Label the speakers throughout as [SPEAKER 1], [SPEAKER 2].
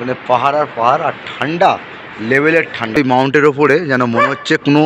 [SPEAKER 1] মানে পাহাড় আর পাহাড় আর ঠান্ডা লেভেলের ঠান্ডা। এই মাউন্টের ওপরে যেন মনে হচ্ছে কোনো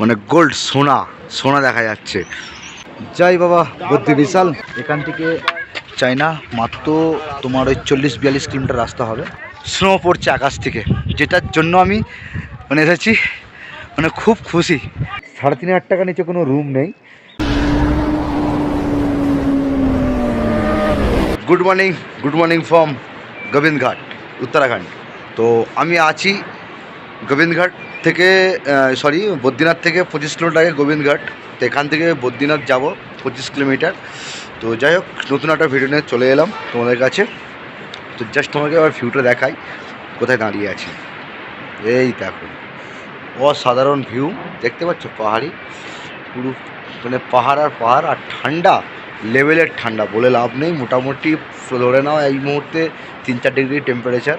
[SPEAKER 1] মানে গোল্ড সোনা সোনা দেখা যাচ্ছে। যাই বাবা, বুদ্ধি বিশাল। এখান থেকে চাইনা মাত্র তোমার ওই চল্লিশ বিয়াল্লিশ কিলোমিটার রাস্তা হবে। স্নো পড়ছে আকাশ থেকে। যেটার জন্য আমি মানে এসেছি মানে খুব খুশি। সাড়ে তিন হাজার টাকা নিচে কোনো রুম নেই। Good morning good morning from Govindghat Uttarakhand. তো আমি আছি গোবিন্দঘাট থেকে সরি বদ্রীনাথ থেকে পঁচিশ কিলোমিটার আগে গোবিন্দঘাট। তো এখান থেকে বদ্রীনাথ যাব পঁচিশ কিলোমিটার। তো যাই হোক, নতুন একটা ভিডিও নিয়ে চলে এলাম তোমাদের কাছে। তো জাস্ট তোমাকে আবার ভিউটা দেখাই, কোথায় দাঁড়িয়ে আছি। এই দেখো, অসাধারণ ভিউ দেখতে পাচ্ছ পাহাড়ি? পুরো মানে পাহাড় আর পাহাড় আর ঠান্ডা। লেভেলের ঠান্ডা, বলে লাভ নেই। মোটামুটি ধরে নাও এই মুহূর্তে তিন চার ডিগ্রি টেম্পারেচার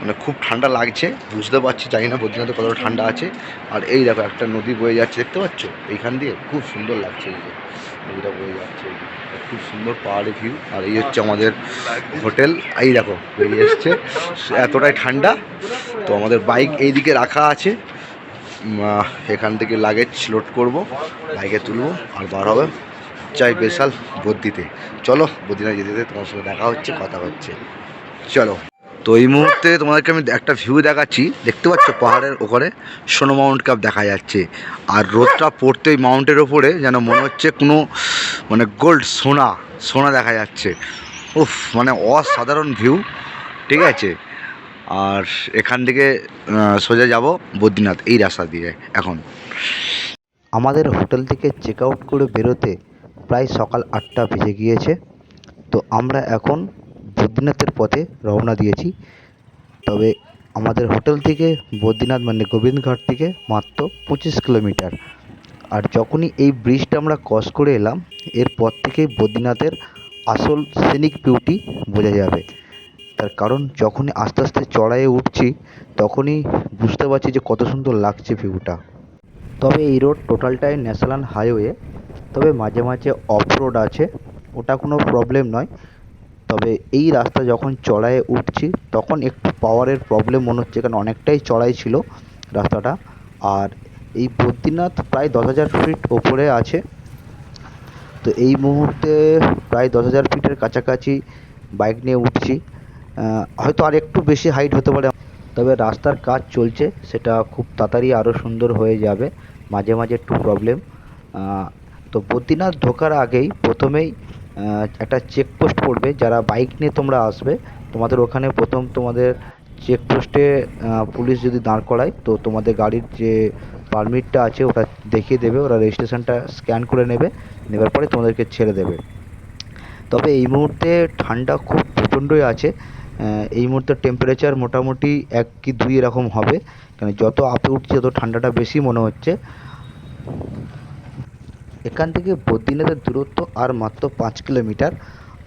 [SPEAKER 1] মানে খুব ঠান্ডা লাগছে, বুঝতে পারছি, জানি না বদ্রীনাথে কতটা ঠান্ডা আছে। আর এই দেখো, একটা নদী বয়ে যাচ্ছে, দেখতে পাচ্ছ? এইখান দিয়ে খুব সুন্দর লাগছে এই যে নদীটা বয়ে যাচ্ছে। খুব সুন্দর পাহাড়ি ভিউ আর এই হচ্ছে আমাদের হোটেল। এই দেখো, বেরিয়ে এসছে। এতটাই ঠান্ডা। তো আমাদের বাইক এইদিকে রাখা আছে। এখান থেকে লাগেজ লোড করব বাইকে তুলবো, আর বার হবে। চাই বেশাল বদ্যিতে চলো বদ্রীনাথ যেতে যেতে তোমার সঙ্গে দেখা হচ্ছে, কথা হচ্ছে। চলো। তো এই মুহূর্তে তোমাদেরকে আমি একটা ভিউ দেখাচ্ছি। দেখতে পাচ্ছ পাহাড়ের ওপরে সোনো মাউন্ট কাপ দেখা যাচ্ছে। আর রোদটা পড়তে ওই মাউন্টের ওপরে যেন মনে হচ্ছে কোনো মানে গোল্ড সোনা সোনা দেখা যাচ্ছে। উফ মানে অসাধারণ ভিউ ঠিক আছে? আর এখান থেকে সোজা যাব বদ্রীনাথ, এই রাস্তা দিয়ে, এখন।
[SPEAKER 2] আমাদের হোটেল থেকে চেক আউট করে বেরোতে প্রায় সকাল আটটা বেজে গিয়েছে। তো আমরা এখন বদ্রীনাথের পথে রওনা দিয়েছি। তবে আমাদের হোটেল থেকে বদ্রীনাথ মানে গোবিন্দঘাট থেকে মাত্র পঁচিশ কিলোমিটার। আর যখনই এই ব্রিজটা আমরা ক্রস করে এলাম, এরপর থেকেই বদ্রীনাথের আসল সিনিক বিউটি বোঝা যাবে। তার কারণ, যখনই আস্তে আস্তে চড়াইয়ে উঠছি, তখনই বুঝতে পারছি যে কত সুন্দর লাগছে ভিউটা তবে এই রোড টোটালটাই ন্যাশনাল হাইওয়ে তবে মাঝে মাঝে অফ রোড আছে, ওটা কোনো প্রবলেম নয়। তবে এই রাস্তা যখন চড়াইয়ে উঠছি, তখন একটু পাওয়ারের প্রবলেম মনে হচ্ছে, কারণ অনেকটাই চড়াই ছিল রাস্তাটা। আর এই বদ্রীনাথ প্রায় দশ হাজার ফিট ওপরে আছে। তো এই মুহূর্তে প্রায় দশ হাজার ফিটের কাছাকাছি বাইক নিয়ে উঠছি। হয়তো আর একটু বেশি হাইট হতে পারে। তবে রাস্তার কাজ চলছে, সেটা খুব তাড়াতাড়ি আরও সুন্দর হয়ে যাবে। মাঝে মাঝে একটু প্রবলেম তো বদ্রীনাথ ঢোকার আগেই প্রথমেই একটা চেকপোস্ট পড়বে, যারা বাইক নিয়ে তোমরা আসবে, তোমাদের ওখানে প্রথম তোমাদের চেকপোস্টে পুলিশ যদি দাঁড় করায়, তো তোমাদের গাড়ির যে পারমিটটা আছে, ওটা দেখিয়ে দেবে, ওরা রেজিস্ট্রেশনটা স্ক্যান করে নেবে, নেবার পরে তোমাদেরকে ছেড়ে দেবে। তবে এই মুহূর্তে ঠান্ডা খুব প্রচণ্ডই আছে এই মুহূর্তে টেম্পারেচার মোটামুটি এক কি দুই এরকম হবে কারণ যত আপে উঠছে, তত ঠান্ডাটা বেশি মনে হচ্ছে। এখান থেকে বদ্রীনাথের দূরত্ব আর মাত্র পাঁচ কিলোমিটার।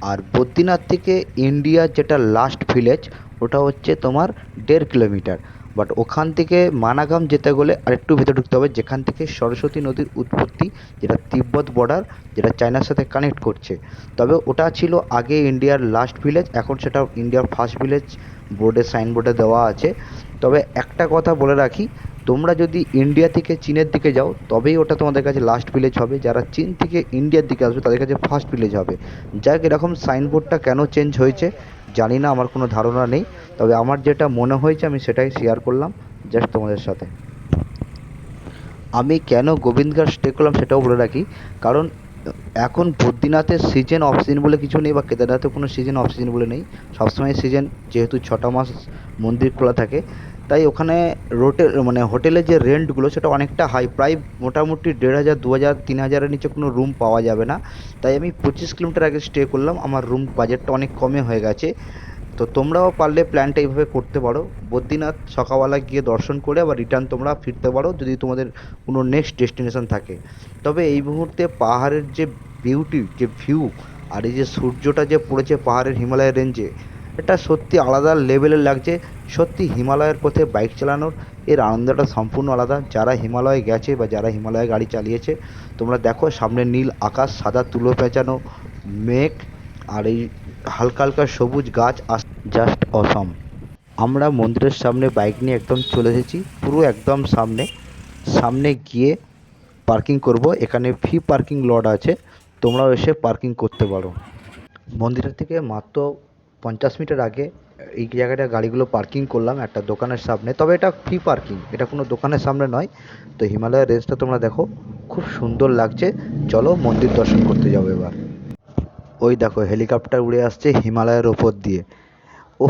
[SPEAKER 2] আর বদ্রীনাথ থেকে ইন্ডিয়ার যেটা লাস্ট ভিলেজ ওটা হচ্ছে তোমার দেড় কিলোমিটার। বাট ওখান থেকে মানাগাম যেতে গেলে আরেকটু ভেতরে ঢুকতে হবে, যেখান থেকে সরস্বতী নদীর উৎপত্তি, যেটা তিব্বত বর্ডার যেটা চায়নার সাথে কানেক্ট করছে। তবে ওটা ছিল আগে ইন্ডিয়ার লাস্ট ভিলেজ এখন সেটা ইন্ডিয়ার ফার্স্ট ভিলেজ বোর্ডে সাইনবোর্ডে দেওয়া আছে। তবে একটা কথা বলে রাখি তোমরা যদি ইন্ডিয়া থেকে চীনের দিকে যাও, তবেই ওটা তোমাদের কাছে লাস্ট ভিলেজ হবে। যারা চীন থেকে ইন্ডিয়ার দিকে আসবে, তাদের কাছে ফার্স্ট ভিলেজ হবে। যাক এরকম সাইনবোর্ডটা কেন চেঞ্জ হয়েছে, জানি না, আমার কোনো ধারণা নেই। তবে আমার যেটা মনে হয়েছে, আমি সেটাই শেয়ার করলাম জাস্ট তোমাদের সাথে। আমি কেন গোবিন্দঘাট স্টে করলাম সেটাও বলে রাখি। কারণ, এখন বদ্রীনাথের সিজন অফ সিজন বলে কিছু নেই, বা কেদারনাথের কোনো সিজন অফ সিজন বলে নেই। সবসময় সিজন যেহেতু ছটা মাস মন্দির খোলা থাকে তাই ওখানে রোটে মানে হোটেলের যে রেন্টগুলো সেটা অনেকটা হাই প্রায় মোটামুটি দেড় হাজার, দু হাজার, তিন হাজারের নিচে কোনো রুম পাওয়া যাবে না। তাই আমি পঁচিশ কিলোমিটার আগে স্টে করলাম। আমার রুম বাজেটটা অনেক কমে হয়ে গেছে। তো তোমরাও পারলে প্ল্যানটা এইভাবে করতে পারো। বদ্রীনাথ সকালবেলা গিয়ে দর্শন করে আবার রিটার্ন তোমরা ফিরতে পারো যদি তোমাদের কোনো নেক্সট ডেস্টিনেশন থাকে। তবে এই মুহূর্তে পাহাড়ের যে বিউটি যে ভিউ আর এই যে সূর্যটা যে পড়েছে পাহাড়ের হিমালয়ের রেঞ্জে এটা সত্যি আলাদা লেভেলের লাগছে। সত্যি হিমালয়ের পথে বাইক চালানোর এর আনন্দটা সম্পূর্ণ আলাদা। যারা হিমালয়ে গেছে বা যারা হিমালয়ে গাড়ি চালিয়েছে, তোমরা দেখো সামনে নীল আকাশ, সাদা তুলো পেঁচানো মেঘ আর এই হালকা হালকা সবুজ গাছ আস জাস্ট অসম
[SPEAKER 3] আমরা মন্দিরের সামনে বাইক নিয়ে একদম চলে এসেছি। পুরো একদম সামনে। সামনে গিয়ে পার্কিং করব। এখানে ফ্রি পার্কিং লট আছে। তোমরাও এসে পার্কিং করতে পারো। মন্দিরের থেকে মাত্র পঞ্চাশ মিটার আগে এই জায়গাটা গাড়িগুলো পার্কিং করলাম, একটা দোকানের সামনে। তবে এটা ফ্রি পার্কিং এটা কোনো দোকানের সামনে নয়। তো হিমালয়ের রেঞ্জটা তোমরা দেখো, খুব সুন্দর লাগছে। চলো মন্দির দর্শন করতে যাব এবার। ওই দেখো হেলিকপ্টার উড়ে আসছে হিমালয়ের ওপর দিয়ে। ও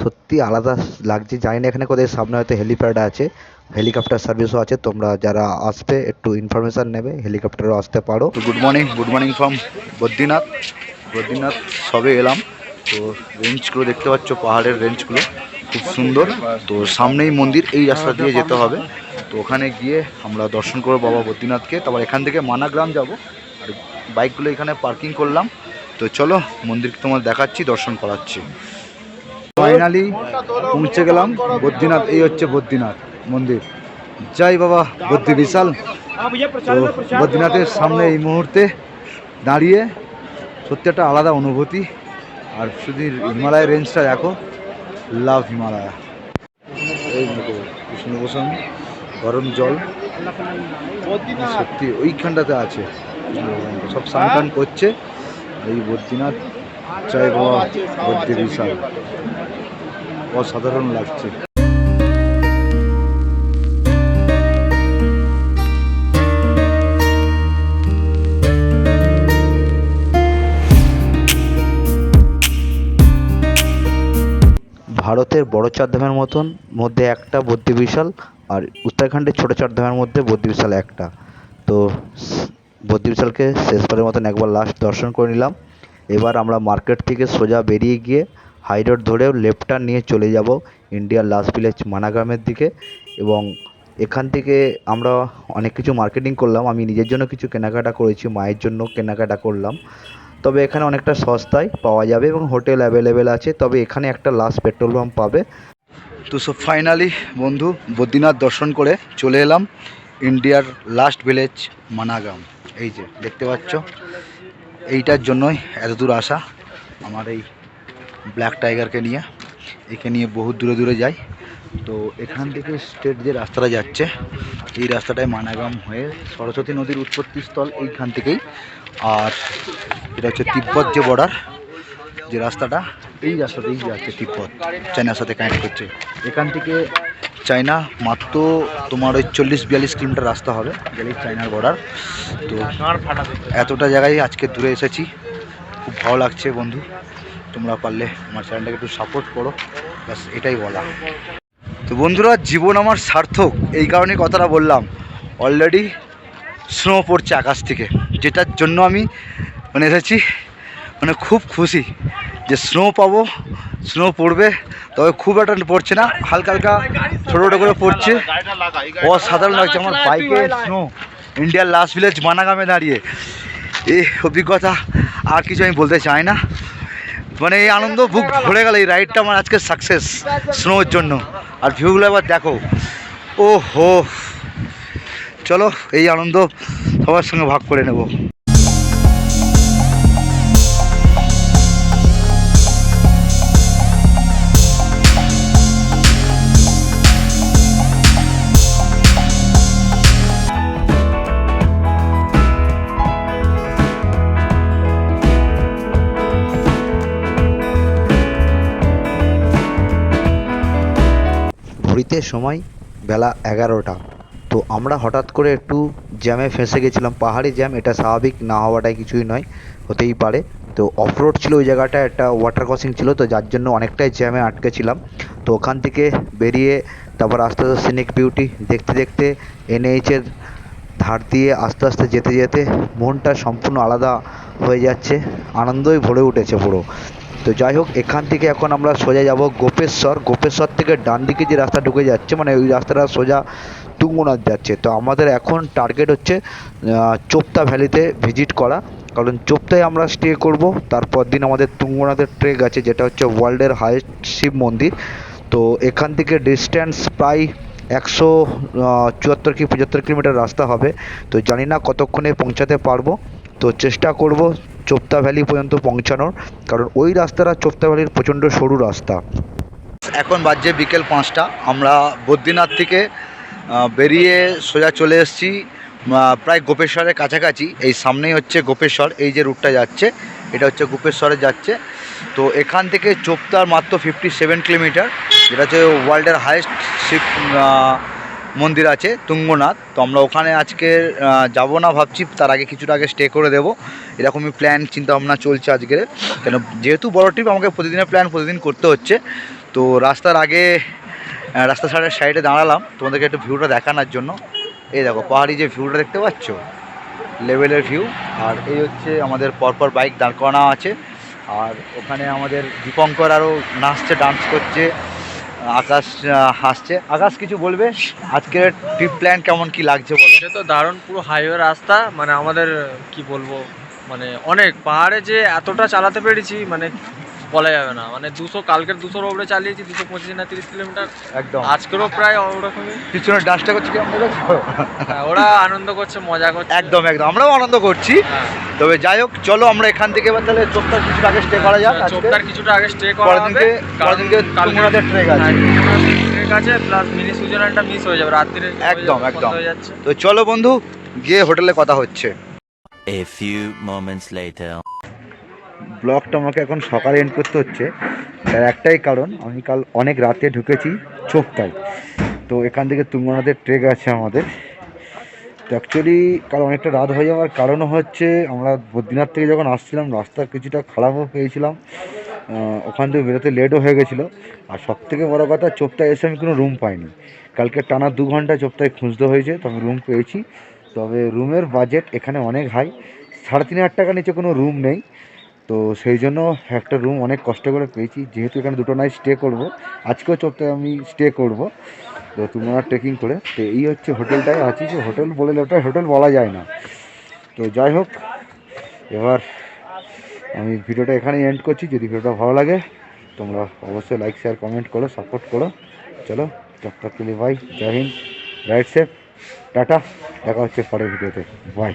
[SPEAKER 3] সত্যি আলাদা লাগছে, জানি না এখানে কোথায়, সামনে হয়তো হেলিপ্যাড আছে হেলিকপ্টার সার্ভিসও আছে। তোমরা যারা আসবে, একটু ইনফরমেশান নেবে হেলিকপ্টারও আসতে পারো।
[SPEAKER 2] Good morning good morning from Badrinath. Badrinath সবে এলাম। তো রেঞ্জগুলো দেখতে পাচ্ছ, পাহাড়ের রেঞ্জগুলো খুব সুন্দর। তো সামনেই মন্দির, এই রাস্তা দিয়ে যেতে হবে। তো ওখানে গিয়ে আমরা দর্শন করব বাবা বদ্রীনাথকে। তারপর এখান থেকে মানাগ্রাম যাব। আর বাইকগুলো এখানে পার্কিং করলাম। তো চলো মন্দির তোমার দেখাচ্ছি, দর্শন করাচ্ছি। ফাইনালি পৌঁছে গেলাম। বদ্রীনাথ, এই হচ্ছে বদ্রীনাথ মন্দির। জয় বাবা বদ্রী বিশাল। তো বদ্রীনাথের সামনে এই মুহূর্তে দাঁড়িয়ে সত্যি একটা আলাদা অনুভূতি। আর শুধু হিমালয় রেঞ্জটা দেখো। লাভ হিমালয়া এই দেখো কৃষ্ণ গোস্বামী গরম জল। সত্যি, ওইখানটাতে আছে সব টান করছে। এই বদ্রীনাথ চাই বাবা বদ্রী বিশাল অসাধারণ লাগছে।
[SPEAKER 3] ভারতের বড় চারধামের মতন মধ্যে একটা বদ্রী বিশাল আর উত্তরাখণ্ডের ছোটো চারধামের মধ্যে বদ্রী বিশাল একটা। তো বদ্রী বিশালকে শেষবারের মতন একবার লাস্ট দর্শন করে নিলাম। এবার আমরা মার্কেট থেকে সোজা বেরিয়ে গিয়ে হাই রোড ধরেও লেফট টার্ন নিয়ে চলে যাব ইন্ডিয়ার লাস্ট ভিলেজ মানাগ্রামের দিকে এবং এখান থেকে আমরা অনেক কিছু মার্কেটিং করলাম। আমি নিজের জন্য কিছু কেনাকাটা করেছি, মায়ের জন্য কেনাকাটা করলাম। তবে এখানে অনেকটা সস্তায় পাওয়া যাবে এবং হোটেল অ্যাভেলেবেল আছে, তবে এখানে একটা লাস্ট পেট্রোল পাম্প পাবে।
[SPEAKER 2] তো সব ফাইনালি বন্ধু, বদ্রীনাথ দর্শন করে চলে এলাম ইন্ডিয়ার লাস্ট ভিলেজ মানাগাম এই যে, দেখতে পাচ্ছ? এইটার জন্যই এত দূর আসা আমার এই ব্ল্যাক টাইগারকে নিয়ে। একে নিয়ে বহু দূরে দূরে যাই। তো এখান থেকে স্টেট যে রাস্তাটা যাচ্ছে, এই রাস্তাটায় মানাগাম হয়ে সরস্বতী নদীর উৎপত্তি স্থল এইখান থেকেই। আর এটা হচ্ছে তিব্বত যে বর্ডার যে রাস্তাটা, এই রাস্তাতেই যাচ্ছে তিব্বত, চায়নার সাথে কানেক্ট করছে। এখান থেকে চায়না মাত্র তোমার ওই চল্লিশ বিয়াল্লিশ কিলোমিটার রাস্তা হবে, গেলেই চায়নার বর্ডার তো এতটা জায়গায় আজকে দূরে এসেছি। খুব ভালো লাগছে বন্ধু, তোমরা পারলে আমার চ্যানেলটাকে একটু সাপোর্ট করো, ব্যাস এটাই বলা। তো বন্ধুরা, জীবন আমার সার্থক, এই কারণে কথাটা বললাম। অলরেডি স্নো পড়ছে আকাশ থেকে, যেটার জন্য আমি মানে এসেছি। মানে খুব খুশি যে স্নো পাবো স্নো পড়বে। তবে খুব একটা পড়ছে না, হালকা হালকা ছোটো ছোটো করে পড়ছে। অসাধারণ লাগছে আমার বাইকে স্নো ইন্ডিয়ার লাস্ট ভিলেজ মানাগামে দাঁড়িয়ে। এই অভিজ্ঞতা আর কিছু আমি বলতে চাই না। মানে এই আনন্দ বুক ভরে গেল, এই রাইডটা আমার আজকে সাকসেস স্নোর জন্য। আর ভিউগুলো এবার দেখো। ও হো চলো, এই আনন্দ সবার সঙ্গে ভাগ করে নেব।
[SPEAKER 3] ঘড়িতে সময় বেলা এগারোটা। তো আমরা হঠাৎ করে একটু জ্যামে ফেঁসে গেছিলাম। পাহাড়ি জ্যাম, এটা স্বাভাবিক, না হওয়াটাই কিছুই নয়, হতেই পারে। তো অফরোড ছিল ওই জায়গাটা, একটা ওয়াটার ক্রসিং ছিল, তো যার জন্য অনেকটাই জ্যামে আটকে ছিলাম তো ওখান থেকে বেরিয়ে তারপর আস্তে আস্তে সিনিক বিউটি দেখতে দেখতে এনএইচের ধার দিয়ে আস্তে আস্তে যেতে যেতে মনটা সম্পূর্ণ আলাদা হয়ে যাচ্ছে। আনন্দই ভরে উঠেছে পুরো। তো যাই হোক, এখান থেকে এখন আমরা সোজা যাব গোপেশ্বর। গোপেশ্বর থেকে ডান দিকে যে রাস্তা ঢুকে যাচ্ছে মানে ওই রাস্তাটা সোজা তুঙ্গনাথ যাচ্ছে। তো আমাদের এখন টার্গেট হচ্ছে চোপতা ভ্যালিতে ভিজিট করা। কারণ চোপতায় আমরা স্টে করব, তারপর দিন আমাদের তুঙ্গনাথের ট্রেক আছে, যেটা হচ্ছে ওয়ার্ল্ডের হাইয়েস্ট শিব মন্দির। তো এখান থেকে ডিস্ট্যান্স প্রায় একশো চুয়াত্তর কি পঁচাত্তর কিলোমিটার রাস্তা হবে। তো জানি না কতক্ষণে পৌঁছাতে পারব। তো চেষ্টা করব চোপতা ভ্যালি পর্যন্ত পৌঁছানোর কারণ ওই রাস্তাটা চোপতা ভ্যালির প্রচণ্ড সরু রাস্তা।
[SPEAKER 2] এখন বাজছে বিকেল পাঁচটা। আমরা বদ্রীনাথ থেকে বেরিয়ে সোজা চলে এসেছি প্রায় গোপেশ্বরের কাছাকাছি। এই সামনেই হচ্ছে গোপেশ্বর এই যে রুটটা যাচ্ছে এটা হচ্ছে গোপেশ্বরে যাচ্ছে। তো এখান থেকে চোপতার মাত্র ফিফটি সেভেন কিলোমিটার যেটা হচ্ছে ওয়ার্ল্ডের হায়েস্ট আহ, মন্দির আছে তুঙ্গনাথ। তো আমরা ওখানে আজকে যাব না ভাবছি তার আগে কিছুটা আগে স্টে করে দেবো। এরকমই প্ল্যান চিন্তা ভাবনা চলছে আজকে। কেন যেহেতু বড় ট্রিপ আমাকে প্রতিদিনের প্ল্যান প্রতিদিন করতে হচ্ছে। তো রাস্তার আগে আহ, রাস্তার সাইডে সাইডে দাঁড়ালাম। তোমাদেরকে একটু ভিউটা দেখানোর জন্য। এই দেখো পাহাড়ি যে ভিউটা দেখতে পাচ্ছ? লেভেলের ভিউ আর এই হচ্ছে আমাদের পরপর বাইক দাঁড় করানো আছে। আর ওখানে আমাদের দীপঙ্কর আরও নাচছে ডান্স করছে। আকাশ হাসছে। আকাশ, কিছু বলবে? আজকের ট্রিপ প্ল্যান কেমন কি লাগছে বলো?
[SPEAKER 4] এটা তো দারুণ, পুরো হাইওয়ে রাস্তা মানে আমাদের, কি বলব মানে অনেক পাহাড়ে যে এতটা চালাতে পেরেছি মানে বলা যাবে না। মানে দুশো কালকের দুশোর ওপরে চালিয়েছি দুশো পঁচিশ না তিরিশ কিলোমিটার।
[SPEAKER 2] একদম।
[SPEAKER 4] আজকেরও প্রায় ওরকমই।
[SPEAKER 2] পিছনে ডান্সটা করছে কেমন দেখেছ
[SPEAKER 4] হ্যাঁ, ওরা আনন্দ করছে মজা করছে।
[SPEAKER 2] একদম একদম। আমরাও আনন্দ করছি।
[SPEAKER 4] হ্যাঁ।
[SPEAKER 2] তবে যাই হোক চলো আমরা এখান থেকে এবার তাহলে চোপতার কিছুটা আগে স্টে করা যাক আজকে।
[SPEAKER 4] চোপটার কিছুটা আগে স্টে করা হবে।
[SPEAKER 2] দিনকে তুঙ্গনাথের ট্রেক আছে।
[SPEAKER 4] ট্রেক আছে প্লাস মিনি সুইজারল্যান্ডটা মিস হয়ে যাবে রাত্রিরে
[SPEAKER 2] একদম, একদম।
[SPEAKER 4] হয়ে যাচ্ছে।
[SPEAKER 2] তো চলো বন্ধু গিয়ে হোটেলে কথা হচ্ছে।
[SPEAKER 5] A few moments later.
[SPEAKER 2] ব্লগটা আমাকে এখন সকালে এন্ড করতে হচ্ছে। তার একটাই কারণ, আমি কাল অনেক রাতে ঢুকেছি চোপতায় তো এখান থেকে তুঙ্গনাথের ট্রেক আছে আমাদের। তো অ্যাকচুয়ালি কাল অনেকটা রাত হয়ে যাওয়ার কারণও হচ্ছে, আমরা বদ্রীনাথ থেকে যখন আসছিলাম রাস্তা কিছুটা খারাপও পেয়েছিলাম। ওখান থেকে বেরোতে লেটও হয়ে গেছিল। আর সব থেকে বড়ো কথা চোপটায় এসে আমি কোনো রুম পাইনি। কালকে টানা দু ঘণ্টা চোপতায় খুঁজতে হয়েছে, তো আমি রুম পেয়েছি। তবে রুমের বাজেট এখানে অনেক হাই সাড়ে তিন হাজার টাকার নিচে কোনো রুম নেই। তো সেই জন্য একটা রুম অনেক কষ্ট করে পেয়েছি। যেহেতু এখানে দুটো নাইট স্টে করব, আজকেও চোখতে আমি স্টে করব। তো তোমরা ট্রেকিং করে, তো এই হচ্ছে হোটেলটায় আছি যে হোটেল বলে ওটা হোটেল বলা যায় না। তো যাই হোক, এবার আমি ভিডিওটা এখানেই এন্ড করছি। যদি ভিডিওটা ভালো লাগে, তোমরা অবশ্যই লাইক শেয়ার কমেন্ট করো সাপোর্ট করো। চলো, চক্কর তুলি ভাই Jai Hind ride safe tata, দেখা হচ্ছে পরের ভিডিওতে। বাই